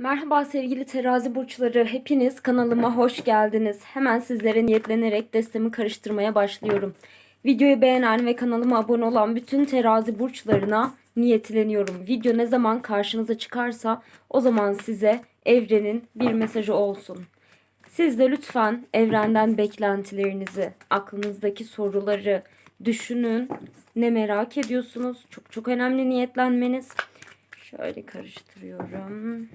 Merhaba sevgili terazi burçları. Hepiniz kanalıma hoş geldiniz. Hemen sizlere niyetlenerek destemi karıştırmaya başlıyorum. Videoyu beğenen ve kanalıma abone olan bütün terazi burçlarına niyetleniyorum. Video ne zaman karşınıza çıkarsa o zaman size evrenin bir mesajı olsun. Siz de lütfen evrenden beklentilerinizi, aklınızdaki soruları düşünün. Ne merak ediyorsunuz? Çok çok önemli niyetlenmeniz. Şöyle karıştırıyorum.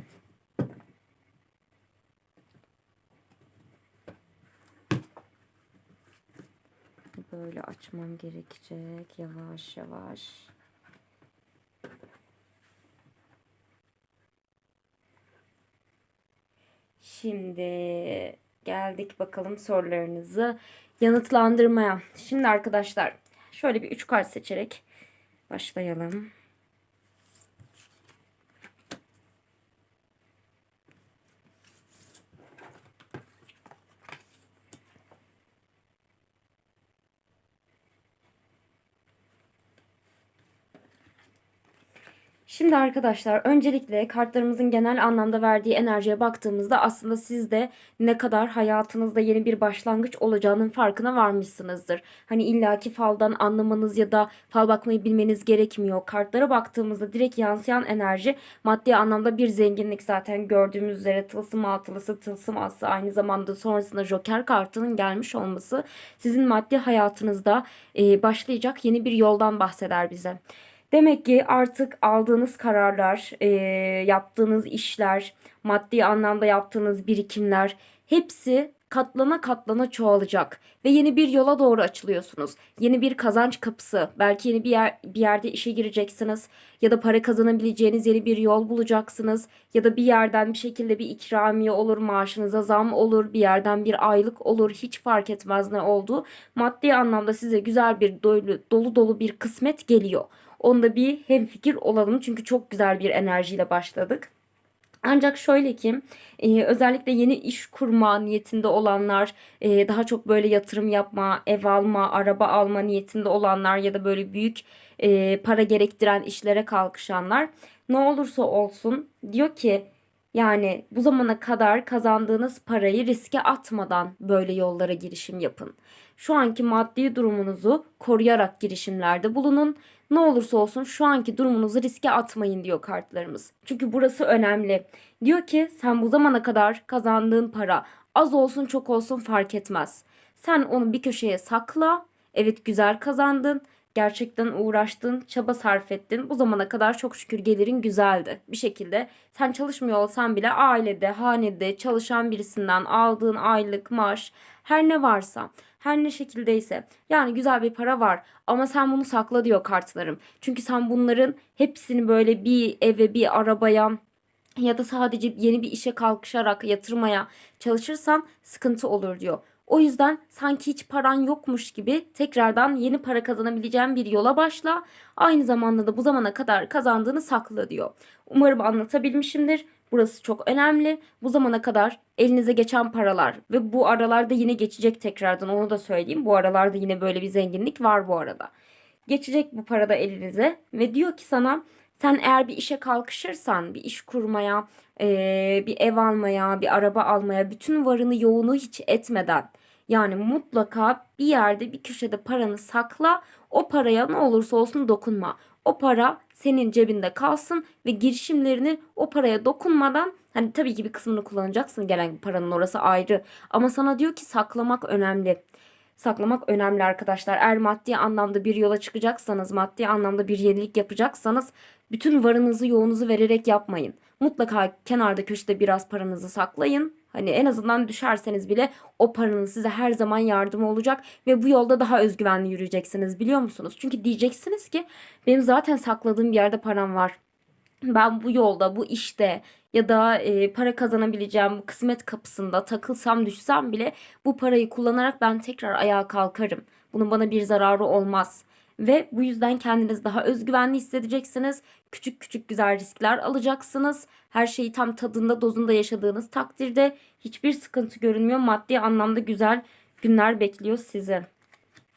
Böyle açmam gerekecek yavaş yavaş. Şimdi geldik bakalım sorularınızı yanıtlandırmaya. Şimdi arkadaşlar şöyle bir üç kart seçerek başlayalım. Şimdi arkadaşlar öncelikle kartlarımızın genel anlamda verdiği enerjiye baktığımızda aslında siz de ne kadar hayatınızda yeni bir başlangıç olacağının farkına varmışsınızdır. Hani illaki faldan anlamanız ya da fal bakmayı bilmeniz gerekmiyor. Kartlara baktığımızda direkt yansıyan enerji maddi anlamda bir zenginlik zaten gördüğümüz üzere tılsım altılısı tılsım aslı aynı zamanda sonrasında joker kartının gelmiş olması sizin maddi hayatınızda başlayacak yeni bir yoldan bahseder bize. Demek ki artık aldığınız kararlar, e, yaptığınız işler, maddi anlamda yaptığınız birikimler hepsi katlana katlana çoğalacak ve yeni bir yola doğru açılıyorsunuz. Yeni bir kazanç kapısı, belki yeni bir yer bir yerde işe gireceksiniz ya da para kazanabileceğiniz yeni bir yol bulacaksınız ya da bir yerden bir şekilde bir ikramiye olur, maaşınıza zam olur, bir yerden bir aylık olur, hiç fark etmez ne oldu. Maddi anlamda size güzel bir dolu dolu, dolu bir kısmet geliyor. Onda bir hemfikir olalım çünkü çok güzel bir enerjiyle başladık. Ancak şöyle ki e, özellikle yeni iş kurma niyetinde olanlar, e, daha çok böyle yatırım yapma, ev alma, araba alma niyetinde olanlar ya da böyle büyük e, para gerektiren işlere kalkışanlar ne olursa olsun diyor ki yani bu zamana kadar kazandığınız parayı riske atmadan böyle yollara girişim yapın. Şu anki maddi durumunuzu koruyarak girişimlerde bulunun. Ne olursa olsun şu anki durumunuzu riske atmayın diyor kartlarımız. Çünkü burası önemli. Diyor ki sen bu zamana kadar kazandığın para az olsun çok olsun fark etmez. Sen onu bir köşeye sakla. Evet güzel kazandın. Gerçekten uğraştın, çaba sarf ettin. Bu zamana kadar çok şükür gelirin güzeldi. Bir şekilde sen çalışmıyor olsan bile ailede, hanede çalışan birisinden aldığın aylık, maaş her ne varsa her ne şekildeyse yani güzel bir para var ama sen bunu sakla diyor kartlarım. Çünkü sen bunların hepsini böyle bir eve bir arabaya ya da sadece yeni bir işe kalkışarak yatırmaya çalışırsan sıkıntı olur diyor. O yüzden sanki hiç paran yokmuş gibi tekrardan yeni para kazanabileceğin bir yola başla. Aynı zamanda da bu zamana kadar kazandığını sakla diyor. Umarım anlatabilmişimdir. Burası çok önemli. Bu zamana kadar elinize geçen paralar ve bu aralarda yine geçecek tekrardan onu da söyleyeyim. Bu aralarda yine böyle bir zenginlik var bu arada. Geçecek bu parada elinize ve diyor ki sana sen eğer bir işe kalkışırsan, bir iş kurmaya, bir ev almaya, bir araba almaya, bütün varını yoğunu hiç etmeden yani mutlaka bir yerde bir köşede paranı sakla. O paraya ne olursa olsun dokunma. O para senin cebinde kalsın ve girişimlerini o paraya dokunmadan hani tabii ki bir kısmını kullanacaksın gelen paranın orası ayrı. Ama sana diyor ki saklamak önemli. Saklamak önemli arkadaşlar. Eğer maddi anlamda bir yola çıkacaksanız, maddi anlamda bir yenilik yapacaksanız bütün varınızı yoğunuzu vererek yapmayın. Mutlaka kenarda köşede biraz paranızı saklayın. Hani en azından düşerseniz bile o paranın size her zaman yardımı olacak ve bu yolda daha özgüvenli yürüyeceksiniz biliyor musunuz? Çünkü diyeceksiniz ki benim zaten sakladığım bir yerde param var. Ben bu yolda, bu işte ya da e, para kazanabileceğim kısmet kapısında takılsam düşsem bile bu parayı kullanarak ben tekrar ayağa kalkarım. Bunun bana bir zararı olmaz. Ve bu yüzden kendiniz daha özgüvenli hissedeceksiniz. Küçük küçük güzel riskler alacaksınız. Her şeyi tam tadında dozunda yaşadığınız takdirde hiçbir sıkıntı görünmüyor. Maddi anlamda güzel günler bekliyor sizi.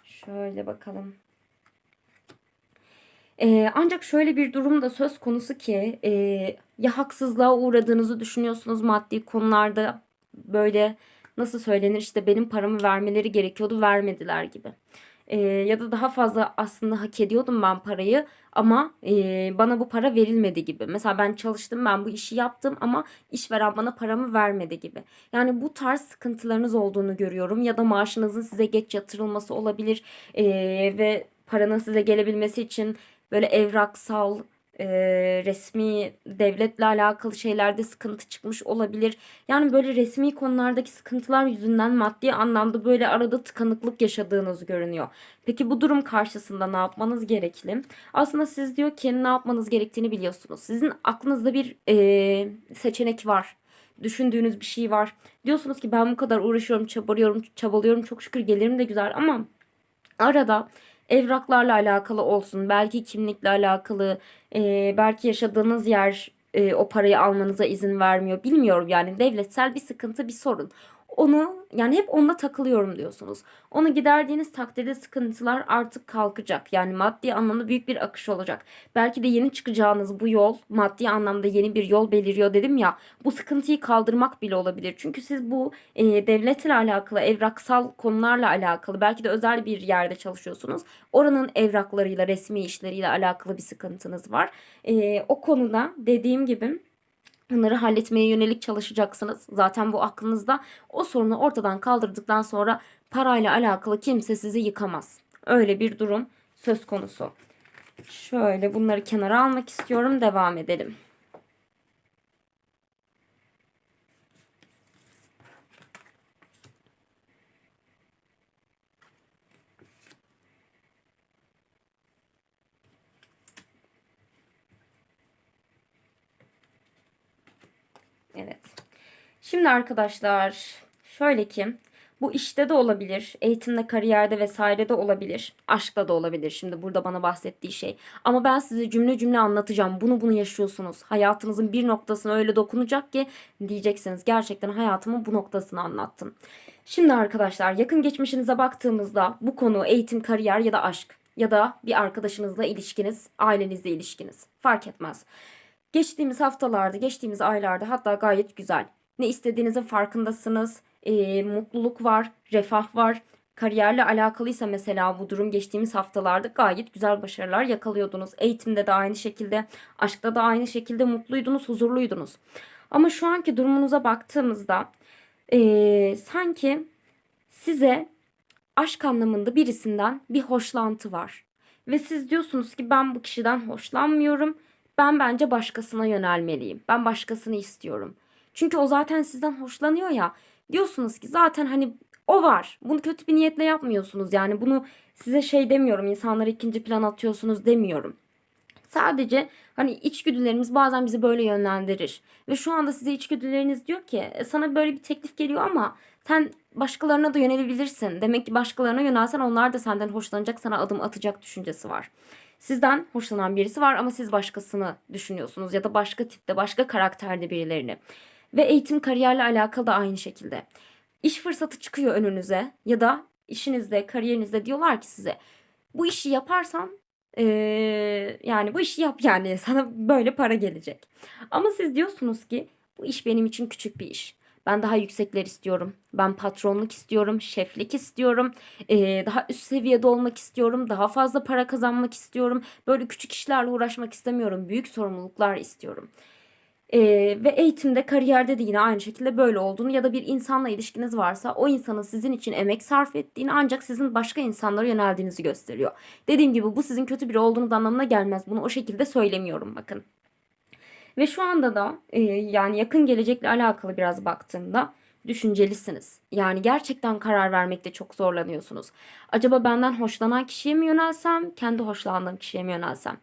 Şöyle bakalım. Ee, ancak şöyle bir durum da söz konusu ki e, ya haksızlığa uğradığınızı düşünüyorsunuz maddi konularda böyle nasıl söylenir işte benim paramı vermeleri gerekiyordu vermediler gibi. Ee, ya da daha fazla aslında hak ediyordum ben parayı ama e, bana bu para verilmedi gibi. Mesela ben çalıştım ben bu işi yaptım ama işveren bana paramı vermedi gibi. Yani bu tarz sıkıntılarınız olduğunu görüyorum ya da maaşınızın size geç yatırılması olabilir Ee, ve paranın size gelebilmesi için böyle evraksal e, resmi devletle alakalı şeylerde sıkıntı çıkmış olabilir. Yani böyle resmi konulardaki sıkıntılar yüzünden maddi anlamda böyle arada tıkanıklık yaşadığınız görünüyor. Peki bu durum karşısında ne yapmanız gerekli? Aslında siz diyor ki ne yapmanız gerektiğini biliyorsunuz. Sizin aklınızda bir e, seçenek var. Düşündüğünüz bir şey var. Diyorsunuz ki ben bu kadar uğraşıyorum, çabalıyorum, çabalıyorum. Çok şükür gelirim de güzel ama arada evraklarla alakalı olsun, belki kimlikle alakalı, e, belki yaşadığınız yer e, o parayı almanıza izin vermiyor. Bilmiyorum yani devletsel bir sıkıntı, bir sorun. Onu yani hep onunla takılıyorum diyorsunuz. Onu giderdiğiniz takdirde sıkıntılar artık kalkacak. Yani maddi anlamda büyük bir akış olacak. Belki de yeni çıkacağınız bu yol maddi anlamda yeni bir yol beliriyor dedim ya. Bu sıkıntıyı kaldırmak bile olabilir. Çünkü siz bu e, devletle alakalı, evraksal konularla alakalı belki de özel bir yerde çalışıyorsunuz. Oranın evraklarıyla, resmi işleriyle alakalı bir sıkıntınız var. E, o konuda dediğim gibi Bunları halletmeye yönelik çalışacaksınız. Zaten bu aklınızda. O sorunu ortadan kaldırdıktan sonra parayla alakalı kimse sizi yıkamaz. Öyle bir durum söz konusu. Şöyle bunları kenara almak istiyorum. Devam edelim. Evet. Şimdi arkadaşlar şöyle ki bu işte de olabilir, eğitimde, kariyerde vesaire de olabilir, aşkla da olabilir. Şimdi burada bana bahsettiği şey. Ama ben size cümle cümle anlatacağım. Bunu bunu yaşıyorsunuz. Hayatınızın bir noktasına öyle dokunacak ki diyeceksiniz gerçekten hayatımın bu noktasını anlattım. Şimdi arkadaşlar yakın geçmişinize baktığımızda bu konu eğitim, kariyer ya da aşk ya da bir arkadaşınızla ilişkiniz, ailenizle ilişkiniz fark etmez. Geçtiğimiz haftalarda, geçtiğimiz aylarda hatta gayet güzel. Ne istediğinizin farkındasınız. E, mutluluk var, refah var. Kariyerle alakalıysa mesela bu durum geçtiğimiz haftalarda gayet güzel başarılar yakalıyordunuz. Eğitimde de aynı şekilde, aşkta da aynı şekilde mutluydunuz, huzurluydunuz. Ama şu anki durumunuza baktığımızda e, sanki size aşk anlamında birisinden bir hoşlantı var. Ve siz diyorsunuz ki ben bu kişiden hoşlanmıyorum ben bence başkasına yönelmeliyim. Ben başkasını istiyorum. Çünkü o zaten sizden hoşlanıyor ya. Diyorsunuz ki zaten hani o var. Bunu kötü bir niyetle yapmıyorsunuz. Yani bunu size şey demiyorum. İnsanları ikinci plan atıyorsunuz demiyorum. Sadece hani içgüdülerimiz bazen bizi böyle yönlendirir. Ve şu anda size içgüdüleriniz diyor ki "E, sana böyle bir teklif geliyor ama sen başkalarına da yönelebilirsin. Demek ki başkalarına yönelsen onlar da senden hoşlanacak, sana adım atacak düşüncesi var. Sizden hoşlanan birisi var ama siz başkasını düşünüyorsunuz ya da başka tipte, başka karakterde birilerini. Ve eğitim kariyerle alakalı da aynı şekilde. İş fırsatı çıkıyor önünüze ya da işinizde, kariyerinizde diyorlar ki size bu işi yaparsan ee, yani bu işi yap yani sana böyle para gelecek. Ama siz diyorsunuz ki bu iş benim için küçük bir iş. Ben daha yüksekler istiyorum. Ben patronluk istiyorum, şeflik istiyorum. Ee, daha üst seviyede olmak istiyorum. Daha fazla para kazanmak istiyorum. Böyle küçük işlerle uğraşmak istemiyorum. Büyük sorumluluklar istiyorum. Ee, ve eğitimde, kariyerde de yine aynı şekilde böyle olduğunu ya da bir insanla ilişkiniz varsa o insanın sizin için emek sarf ettiğini ancak sizin başka insanlara yöneldiğinizi gösteriyor. Dediğim gibi bu sizin kötü biri olduğunuz anlamına gelmez. Bunu o şekilde söylemiyorum bakın. Ve şu anda da e, yani yakın gelecekle alakalı biraz baktığımda düşüncelisiniz. Yani gerçekten karar vermekte çok zorlanıyorsunuz. Acaba benden hoşlanan kişiye mi yönelsem, kendi hoşlandığım kişiye mi yönelsem?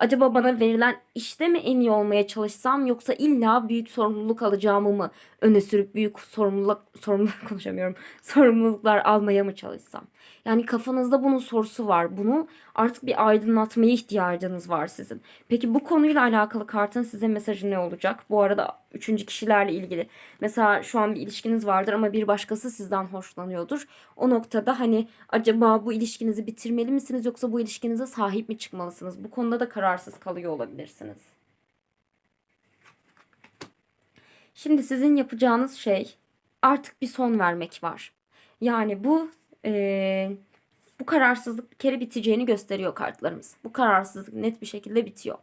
Acaba bana verilen işte mi en iyi olmaya çalışsam yoksa illa büyük sorumluluk alacağımı mı öne sürüp büyük sorumluluk sorumluluk konuşamıyorum. Sorumluluklar almaya mı çalışsam? Yani kafanızda bunun sorusu var. Bunu Artık bir aydınlatmaya ihtiyacınız var sizin. Peki bu konuyla alakalı kartın size mesajı ne olacak? Bu arada üçüncü kişilerle ilgili. Mesela şu an bir ilişkiniz vardır ama bir başkası sizden hoşlanıyordur. O noktada hani acaba bu ilişkinizi bitirmeli misiniz yoksa bu ilişkinize sahip mi çıkmalısınız? Bu konuda da kararsız kalıyor olabilirsiniz. Şimdi sizin yapacağınız şey artık bir son vermek var. Yani bu eee, bu kararsızlık bir kere biteceğini gösteriyor kartlarımız. Bu kararsızlık net bir şekilde bitiyor.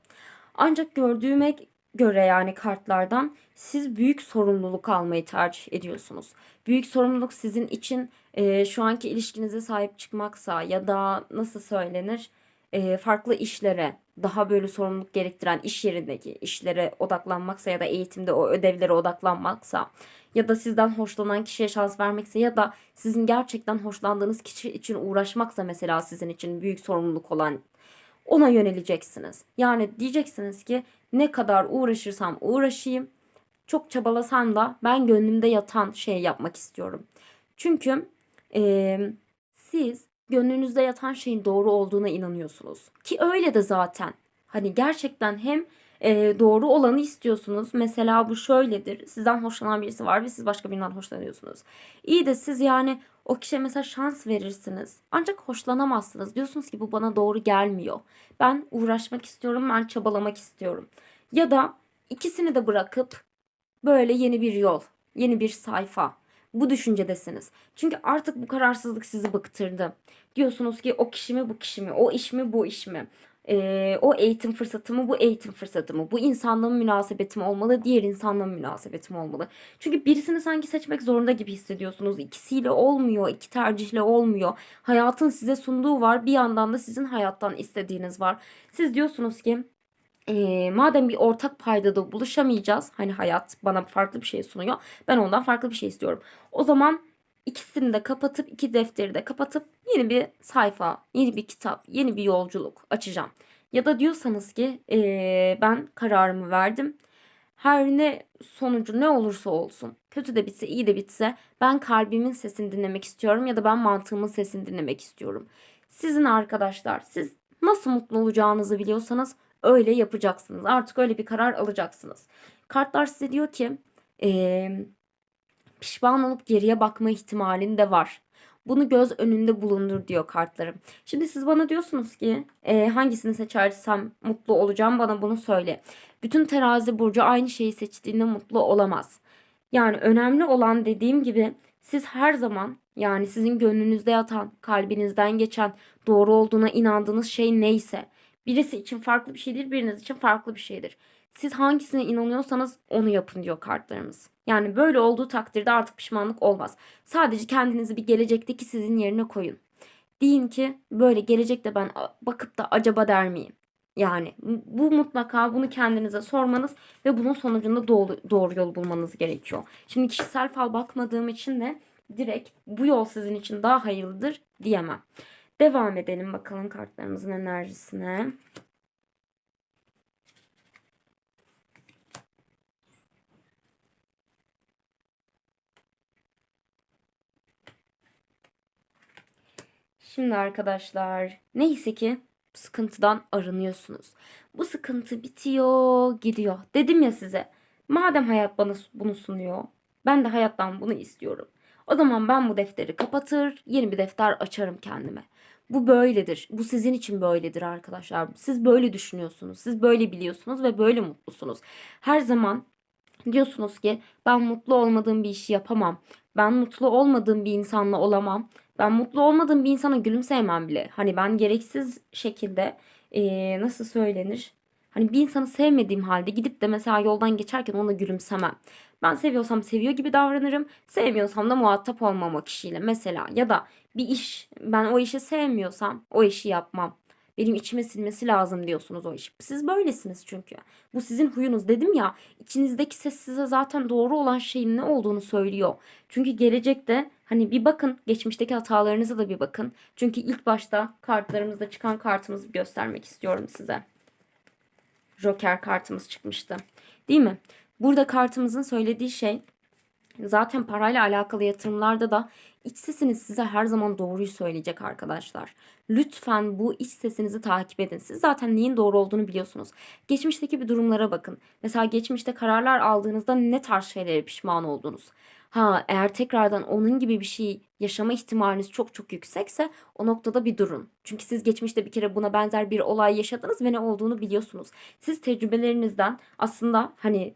Ancak gördüğüme göre yani kartlardan siz büyük sorumluluk almayı tercih ediyorsunuz. Büyük sorumluluk sizin için eee, şu anki ilişkinize sahip çıkmaksa ya da nasıl söylenir eee, farklı işlere daha böyle sorumluluk gerektiren iş yerindeki işlere odaklanmaksa ya da eğitimde o ödevlere odaklanmaksa ya da sizden hoşlanan kişiye şans vermekse ya da sizin gerçekten hoşlandığınız kişi için uğraşmaksa mesela sizin için büyük sorumluluk olan ona yöneleceksiniz. Yani diyeceksiniz ki ne kadar uğraşırsam uğraşayım çok çabalasam da ben gönlümde yatan şeyi yapmak istiyorum. Çünkü eee, siz gönlünüzde yatan şeyin doğru olduğuna inanıyorsunuz. Ki öyle de zaten. Hani gerçekten hem e, doğru olanı istiyorsunuz. Mesela bu şöyledir. Sizden hoşlanan birisi var ve siz başka birinden hoşlanıyorsunuz. İyi de siz yani o kişiye mesela şans verirsiniz. Ancak hoşlanamazsınız. Diyorsunuz ki bu bana doğru gelmiyor. Ben uğraşmak istiyorum, ben çabalamak istiyorum. Ya da ikisini de bırakıp böyle yeni bir yol, yeni bir sayfa. Bu düşüncedesiniz. Çünkü artık bu kararsızlık sizi bıktırdı. Diyorsunuz ki o kişi mi bu kişi mi? O iş mi bu iş mi? Ee, o eğitim fırsatı mı bu eğitim fırsatı mı? Bu insanla mı münasebetim olmalı? Diğer insanla mı münasebetim olmalı? Çünkü birisini sanki seçmek zorunda gibi hissediyorsunuz. İkisiyle olmuyor, iki tercihle olmuyor. Hayatın size sunduğu var. Bir yandan da sizin hayattan istediğiniz var. Siz diyorsunuz ki e, madem bir ortak paydada buluşamayacağız, hani hayat bana farklı bir şey sunuyor, ben ondan farklı bir şey istiyorum. O zaman ikisini de kapatıp, iki defteri de kapatıp yeni bir sayfa, yeni bir kitap, yeni bir yolculuk açacağım. Ya da diyorsanız ki e, ben kararımı verdim. Her ne sonucu ne olursa olsun, kötü de bitse, iyi de bitse ben kalbimin sesini dinlemek istiyorum ya da ben mantığımın sesini dinlemek istiyorum. Sizin arkadaşlar, siz nasıl mutlu olacağınızı biliyorsanız öyle yapacaksınız. Artık öyle bir karar alacaksınız. Kartlar size diyor ki eee, pişman olup geriye bakma ihtimalin de var. Bunu göz önünde bulundur diyor kartlarım. Şimdi siz bana diyorsunuz ki eee, hangisini seçersem mutlu olacağım bana bunu söyle. Bütün terazi burcu aynı şeyi seçtiğinde mutlu olamaz. Yani önemli olan dediğim gibi siz her zaman yani sizin gönlünüzde yatan, kalbinizden geçen, doğru olduğuna inandığınız şey neyse Birisi için farklı bir şeydir, biriniz için farklı bir şeydir. Siz hangisine inanıyorsanız onu yapın diyor kartlarımız. Yani böyle olduğu takdirde artık pişmanlık olmaz. Sadece kendinizi bir gelecekteki sizin yerine koyun. Deyin ki böyle gelecekte ben bakıp da acaba der miyim? Yani bu mutlaka bunu kendinize sormanız ve bunun sonucunda doğru, doğru yol bulmanız gerekiyor. Şimdi kişisel fal bakmadığım için de direkt bu yol sizin için daha hayırlıdır diyemem. Devam edelim bakalım kartlarımızın enerjisine. Şimdi arkadaşlar neyse ki sıkıntıdan arınıyorsunuz. Bu sıkıntı bitiyor, gidiyor. Dedim ya size. Madem hayat bana bunu sunuyor, ben de hayattan bunu istiyorum. O zaman ben bu defteri kapatır, yeni bir defter açarım kendime. Bu böyledir. Bu sizin için böyledir arkadaşlar. Siz böyle düşünüyorsunuz. Siz böyle biliyorsunuz ve böyle mutlusunuz. Her zaman diyorsunuz ki ben mutlu olmadığım bir işi yapamam. Ben mutlu olmadığım bir insanla olamam. Ben mutlu olmadığım bir insana gülümseyemem bile. Hani ben gereksiz şekilde ee, nasıl söylenir? Hani bir insanı sevmediğim halde gidip de mesela yoldan geçerken ona gülümsemem. Ben seviyorsam seviyor gibi davranırım. Sevmiyorsam da muhatap olmam o kişiyle. Mesela ya da bir iş ben o işi sevmiyorsam o işi yapmam. Benim içime silmesi lazım diyorsunuz o iş. Siz böylesiniz çünkü. Bu sizin huyunuz dedim ya. İçinizdeki ses size zaten doğru olan şeyin ne olduğunu söylüyor. Çünkü gelecekte hani bir bakın geçmişteki hatalarınıza da bir bakın. Çünkü ilk başta kartlarımızda çıkan kartımızı göstermek istiyorum size. Joker kartımız çıkmıştı. Değil mi? Burada kartımızın söylediği şey Zaten parayla alakalı yatırımlarda da iç sesiniz size her zaman doğruyu söyleyecek arkadaşlar. Lütfen bu iç sesinizi takip edin. Siz zaten neyin doğru olduğunu biliyorsunuz. Geçmişteki bir durumlara bakın. Mesela geçmişte kararlar aldığınızda ne tarz şeylere pişman oldunuz? Ha eğer tekrardan onun gibi bir şey yaşama ihtimaliniz çok çok yüksekse o noktada bir durun. Çünkü siz geçmişte bir kere buna benzer bir olay yaşadınız ve ne olduğunu biliyorsunuz. Siz tecrübelerinizden aslında hani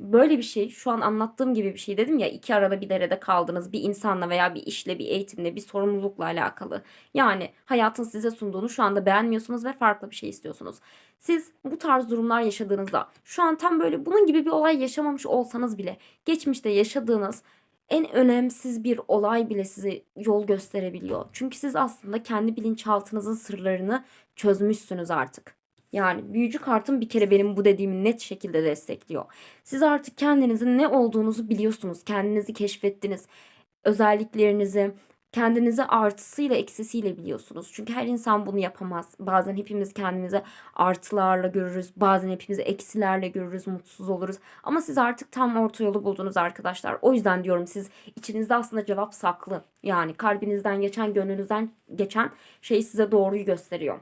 böyle bir şey şu an anlattığım gibi bir şey dedim ya iki arada bir derede kaldınız bir insanla veya bir işle bir eğitimle bir sorumlulukla alakalı. Yani hayatın size sunduğunu şu anda beğenmiyorsunuz ve farklı bir şey istiyorsunuz. Siz bu tarz durumlar yaşadığınızda şu an tam böyle bunun gibi bir olay yaşamamış olsanız bile geçmişte yaşadığınız en önemsiz bir olay bile size yol gösterebiliyor. Çünkü siz aslında kendi bilinçaltınızın sırlarını çözmüşsünüz artık. Yani büyücü kartım bir kere benim bu dediğimi net şekilde destekliyor. Siz artık kendinizin ne olduğunuzu biliyorsunuz. Kendinizi keşfettiniz. Özelliklerinizi, kendinizi artısıyla eksisiyle biliyorsunuz. Çünkü her insan bunu yapamaz. Bazen hepimiz kendimizi artılarla görürüz. Bazen hepimizi eksilerle görürüz, mutsuz oluruz. Ama siz artık tam orta yolu buldunuz arkadaşlar. O yüzden diyorum siz içinizde aslında cevap saklı. Yani kalbinizden geçen, gönlünüzden geçen şey size doğruyu gösteriyor.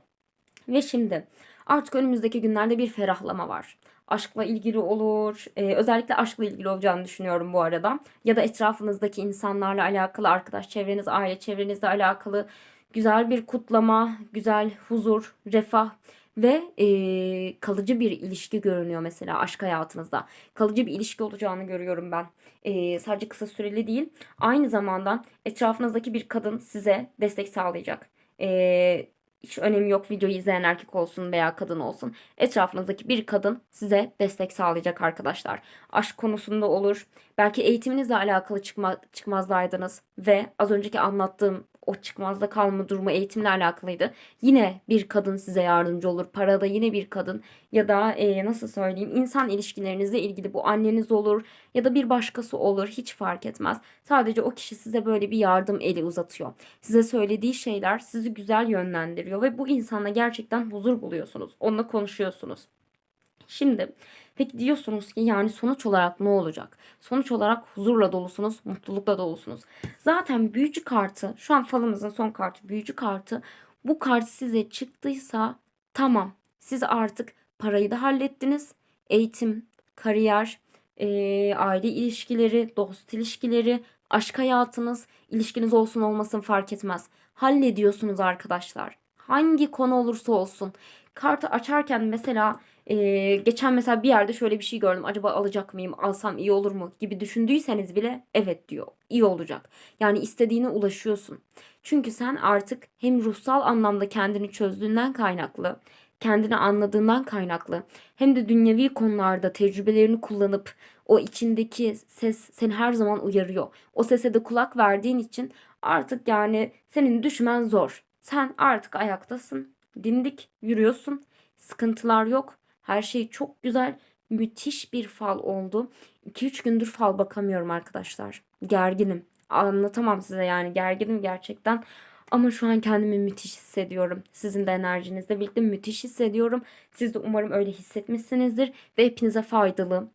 Ve şimdi artık önümüzdeki günlerde bir ferahlama var. Aşkla ilgili olur. Ee, özellikle aşkla ilgili olacağını düşünüyorum bu arada. Ya da etrafınızdaki insanlarla alakalı, arkadaş çevreniz, aile çevrenizle alakalı güzel bir kutlama, güzel huzur, refah ve e, kalıcı bir ilişki görünüyor mesela aşk hayatınızda. Kalıcı bir ilişki olacağını görüyorum ben. E, sadece kısa süreli değil. Aynı zamanda etrafınızdaki bir kadın size destek sağlayacak. E, hiç önemi yok videoyu izleyen erkek olsun veya kadın olsun. Etrafınızdaki bir kadın size destek sağlayacak arkadaşlar. Aşk konusunda olur. Belki eğitiminizle alakalı çıkma, çıkmazdaydınız ve az önceki anlattığım o çıkmazda kalma durumu eğitimle alakalıydı. Yine bir kadın size yardımcı olur. Parada yine bir kadın ya da e, nasıl söyleyeyim insan ilişkilerinizle ilgili bu anneniz olur ya da bir başkası olur hiç fark etmez. Sadece o kişi size böyle bir yardım eli uzatıyor. Size söylediği şeyler sizi güzel yönlendiriyor ve bu insanla gerçekten huzur buluyorsunuz. Onunla konuşuyorsunuz. Şimdi peki diyorsunuz ki yani sonuç olarak ne olacak? Sonuç olarak huzurla dolusunuz, mutlulukla dolusunuz. Zaten büyücü kartı, şu an falımızın son kartı büyücü kartı. Bu kart size çıktıysa tamam. Siz artık parayı da hallettiniz. Eğitim, kariyer, e, aile ilişkileri, dost ilişkileri, aşk hayatınız, ilişkiniz olsun olmasın fark etmez. Hallediyorsunuz arkadaşlar. Hangi konu olursa olsun. Kartı açarken mesela ee, geçen mesela bir yerde şöyle bir şey gördüm. Acaba alacak mıyım? Alsam iyi olur mu? gibi düşündüyseniz bile evet diyor. İyi olacak. Yani istediğine ulaşıyorsun. Çünkü sen artık hem ruhsal anlamda kendini çözdüğünden kaynaklı, kendini anladığından kaynaklı hem de dünyevi konularda tecrübelerini kullanıp o içindeki ses seni her zaman uyarıyor. O sese de kulak verdiğin için artık yani senin düşmen zor. Sen artık ayaktasın. Dimdik yürüyorsun. Sıkıntılar yok. Her şey çok güzel. Müthiş bir fal oldu. 2-3 gündür fal bakamıyorum arkadaşlar. Gerginim. Anlatamam size yani gerginim gerçekten. Ama şu an kendimi müthiş hissediyorum. Sizin de enerjinizle birlikte müthiş hissediyorum. Siz de umarım öyle hissetmişsinizdir. Ve hepinize faydalı,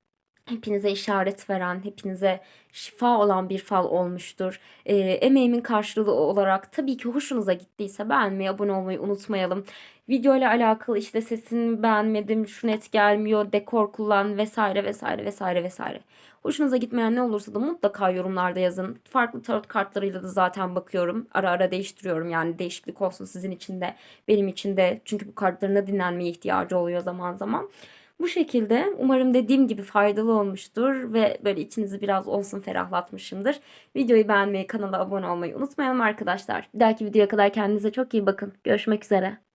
hepinize işaret veren, hepinize şifa olan bir fal olmuştur. E, emeğimin karşılığı olarak tabii ki hoşunuza gittiyse beğenmeyi, abone olmayı unutmayalım. Video ile alakalı işte sesini beğenmedim, şu net gelmiyor, dekor kullan vesaire vesaire vesaire vesaire. Hoşunuza gitmeyen ne olursa da mutlaka yorumlarda yazın. Farklı tarot kartlarıyla da zaten bakıyorum. Ara ara değiştiriyorum yani değişiklik olsun sizin için de benim için de. Çünkü bu kartların da dinlenmeye ihtiyacı oluyor zaman zaman. Bu şekilde umarım dediğim gibi faydalı olmuştur ve böyle içinizi biraz olsun ferahlatmışımdır. Videoyu beğenmeyi, kanala abone olmayı unutmayalım arkadaşlar. Bir dahaki videoya kadar kendinize çok iyi bakın. Görüşmek üzere.